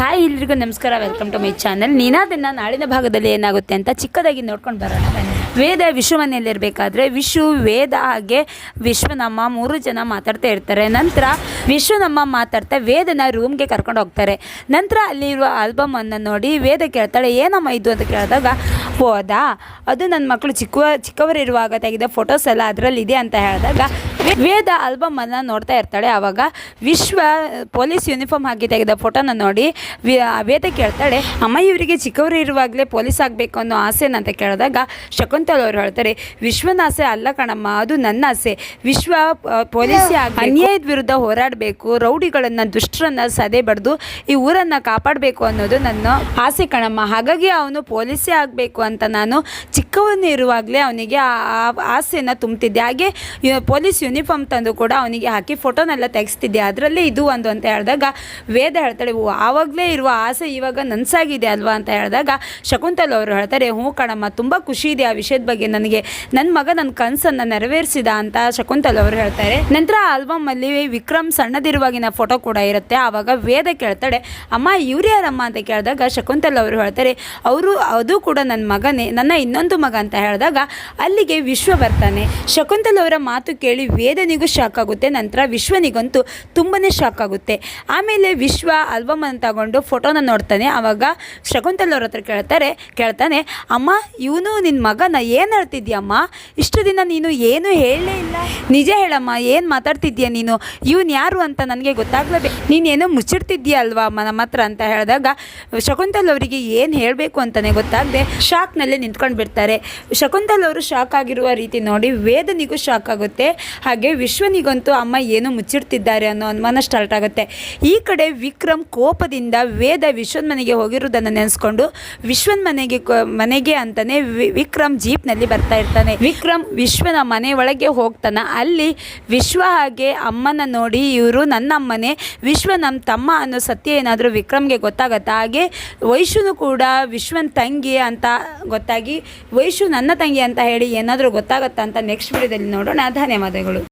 Hi, ಎಲ್ರಿಗೂ ನಮಸ್ಕಾರ. Welcome to my channel ನೀನಾದನ್ನ ನಾಳಿನ ಭಾಗದಲ್ಲಿ ಏನಾಗುತ್ತೆ ಅಂತ ಚಿಕ್ಕದಾಗಿ ನೋಡ್ಕೊಂಡು ಬರೋಣ. ವೇದ ವಿಶ್ವ ಮನೆಯಲ್ಲಿರಬೇಕಾದ್ರೆ ವಿಶ್ವ ವೇದ ಹಾಗೆ ವಿಶ್ವನಮ್ಮ ಮೂರು ಜನ ಮಾತಾಡ್ತಾ ಇರ್ತಾರೆ. ನಂತರ ವಿಶ್ವನಮ್ಮ ಮಾತಾಡ್ತಾ ವೇದನ ರೂಮ್ಗೆ ಕರ್ಕೊಂಡು ಹೋಗ್ತಾರೆ. ನಂತರ ಅಲ್ಲಿರುವ ಆಲ್ಬಮ್ ಅನ್ನು ನೋಡಿ ವೇದ ಕೇಳ್ತಾಳೆ, ಏನಮ್ಮ ಇದು? ಅಂತ ಕೇಳಿದಾಗ, ಹೋದ? ಅದು ನನ್ನ ಮಕ್ಕಳು ಚಿಕ್ಕ ಚಿಕ್ಕವರಿರುವಾಗ ತೆಗೆದ ಫೋಟೋಸ್ ಎಲ್ಲ ಅದರಲ್ಲಿದೆ ಅಂತ ಹೇಳಿದಾಗ ವೇದ ಆಲ್ಬಮ್ ಅನ್ನ ನೋಡ್ತಾ ಇರ್ತಾಳೆ. ಆವಾಗ ವಿಶ್ವ ಪೊಲೀಸ್ ಯೂನಿಫಾರ್ಮ್ ಹಾಕಿ ತೆಗೆದ ಫೋಟೋನ ನೋಡಿ ವೇದ ಕೇಳ್ತಾಳೆ, ಅಮ್ಮ, ಇವರಿಗೆ ಚಿಕ್ಕವರು ಇರುವಾಗಲೇ ಪೊಲೀಸ್ ಆಗಬೇಕು ಅನ್ನೋ ಆಸೆನ ಅಂತ ಕೇಳಿದಾಗ ಶಕುಂತಲ್ ಅವರು ಹೇಳ್ತಾರೆ, ವಿಶ್ವನ ಆಸೆ ಅಲ್ಲ ಕಣಮ್ಮ, ಅದು ನನ್ನ ಆಸೆ. ವಿಶ್ವ ಪೊಲೀಸ್ ಅನ್ಯಾಯದ ವಿರುದ್ಧ ಹೋರಾಡಬೇಕು, ರೌಡಿಗಳನ್ನು, ದುಷ್ಟರನ್ನು ಸದೆ ಬಡ್ದು ಈ ಊರನ್ನ ಕಾಪಾಡಬೇಕು ಅನ್ನೋದು ನನ್ನ ಆಸೆ ಕಣಮ್ಮ. ಹಾಗಾಗಿ ಅವನು ಪೊಲೀಸೇ ಆಗಬೇಕು ಅಂತ ನಾನು ಚಿಕ್ಕವನು ಇರುವಾಗಲೇ ಅವನಿಗೆ ಆ ಆಸೆಯನ್ನು ಆಸೆನ ತುಂಬ್ತಿದ್ದೆ. ಹಾಗೆ ಪೊಲೀಸ್ ಯೂನಿಫಾರ್ಮ್ ತಂದು ಕೂಡ ಅವನಿಗೆ ಹಾಕಿ ಫೋಟೋನೆಲ್ಲ ತೆಗೆಸ್ತಿದ್ದೆ. ಅದರಲ್ಲೇ ಇದು ಒಂದು ಅಂತ ಹೇಳಿದಾಗ ವೇದ ಹೇಳ್ತಾಳೆ "ಓ, ಆವಾಗಲೇ ಇರುವ ಆಸೆ ಇವಾಗ ನನ್ಸಾಗಿದೆ ಅಲ್ವಾ? ಅಂತ ಹೇಳಿದಾಗ ಶಕುಂತಲ್ ಅವರು ಹೇಳ್ತಾರೆ ಹ್ಞೂ ಕಣಮ್ಮ ತುಂಬ ಖುಷಿ ಇದೆ ಆ ವಿಷಯದ ಬಗ್ಗೆ ನನಗೆ. ನನ್ನ ಮಗ ನನ್ನ ಕನಸನ್ನು ನೆರವೇರಿಸಿದ ಅಂತ ಶಕುಂತಲ್ ಅವರು ಹೇಳ್ತಾರೆ. ನಂತರ ಆಲ್ಬಮ್ ಅಲ್ಲಿ ವಿಕ್ರಮ್ ಸಣ್ಣದಿರುವಾಗಿನ ಫೋಟೋ ಕೂಡ ಇರುತ್ತೆ. ಆವಾಗ ವೇದ ಕೇಳ್ತಾಳೆ ಅಮ್ಮ ಇವ್ರು ಯಾರಮ್ಮ? ಅಂತ ಕೇಳಿದಾಗ ಶಕುಂತಲ್ ಅವರು ಹೇಳ್ತಾರೆ ಅವರು ಅದು ಕೂಡ ನನ್ನ ಮಗನೇ ನನ್ನ ಇನ್ನೊಂದು ಮಗ. ಅಂತ ಹೇಳಿದಾಗ ಅಲ್ಲಿಗೆ ವಿಶ್ವ ಬರ್ತಾನೆ ಶಕುಂತಲ್ ಅವರ ಮಾತು ಕೇಳಿ ವೇದನಿಗೂ ಶಾಕ್ ಆಗುತ್ತೆ, ನಂತರ ವಿಶ್ವನಿಗಂತೂ ತುಂಬನೇ ಶಾಕ್ ಆಗುತ್ತೆ. ಆಮೇಲೆ ವಿಶ್ವ ಆಲ್ಬಮ್ ಅನ್ನು ತಗೊಂಡು ಫೋಟೋನ ನೋಡ್ತಾನೆ ಆವಾಗ ಶಕುಂತಲ್ ಅವ್ರ ಹತ್ರ ಕೇಳ್ತಾರೆ, ಕೇಳ್ತಾನೆ, ಅಮ್ಮ, ಇವನು ನಿನ್ನ ಮಗನ ಏನು ಹೇಳ್ತಿದ್ಯಮ್ಮ ಇಷ್ಟು ದಿನ ನೀನು ಏನು ಹೇಳಲೇ ಇಲ್ಲ. ನಿಜ ಹೇಳಮ್ಮ, ಏನು ಮಾತಾಡ್ತಿದ್ಯಾ ನೀನು? ಇವನು ಯಾರು ಅಂತ ನನಗೆ ಗೊತ್ತಾಗ್ಲೇಬೇಕು ನೀನೇನು ಮುಚ್ಚಿಡ್ತಿದ್ಯಾ ಅಲ್ವಾ ಅಮ್ಮ ನಮ್ಮ ಹತ್ರ? ಅಂತ ಹೇಳಿದಾಗ, ಶಕುಂತಲ್ ಅವರಿಗೆ ಏನು ಹೇಳಬೇಕು ಅಂತಲೇ ಗೊತ್ತಾಗದೆ ಶಾಕ್ನಲ್ಲೇ ನಿಂತ್ಕೊಂಡು ಬಿಡ್ತಾರೆ. ಶಕುಂತಲ್ ಅವರು ಶಾಕ್ ಆಗಿರುವ ರೀತಿ ನೋಡಿ, ವೇದನಿಗೂ ಶಾಕ್ ಆಗುತ್ತೆ. ಹಾಗೆ ವಿಶ್ವನಿಗಂತೂ ಅಮ್ಮ ಏನು ಮುಚ್ಚಿಡ್ತಿದ್ದಾರೆ ಅನ್ನೋ ಅನುಮಾನ ಸ್ಟಾರ್ಟ್ ಆಗುತ್ತೆ. ಈ ಕಡೆ ವಿಕ್ರಮ್ ಕೋಪದಿಂದ ವೇದ ವಿಶ್ವನ್ ಮನೆಗೆ ಹೋಗಿರೋದನ್ನು ನೆನೆಸ್ಕೊಂಡು ವಿಶ್ವನ್ ಮನೆಗೆ ಮನೆಗೆ ಅಂತಾನೆ ವಿಕ್ರಮ್ ಜೀಪ್ನಲ್ಲಿ ಬರ್ತಾ ಇರ್ತಾನೆ. ವಿಕ್ರಮ್ ವಿಶ್ವನ ಮನೆ ಒಳಗೆ ಹೋಗ್ತಾನ. ಅಲ್ಲಿ ವಿಶ್ವ ಹಾಗೆ ಅಮ್ಮನ ನೋಡಿ ಇವರು ನನ್ನ ಅಮ್ಮನೇ ವಿಶ್ವ ನಮ್ಮ ತಮ್ಮ ಅನ್ನೋ ಸತ್ಯ ಏನಾದರೂ ವಿಕ್ರಮ್ಗೆ ಗೊತ್ತಾಗತ್ತಾ? ಹಾಗೆ ವೈಶುನು ಕೂಡ ವಿಶ್ವನ್ ತಂಗಿ ಅಂತ ಗೊತ್ತಾಗಿ ವೈಶು ನನ್ನ ತಂಗಿ ಅಂತ ಹೇಳಿ ಏನಾದರೂ ಗೊತ್ತಾಗತ್ತಾ ಅಂತ ನೆಕ್ಸ್ಟ್ ವಿಡಿಯೋದಲ್ಲಿ ನೋಡೋಣ. ಧನ್ಯವಾದಗಳು.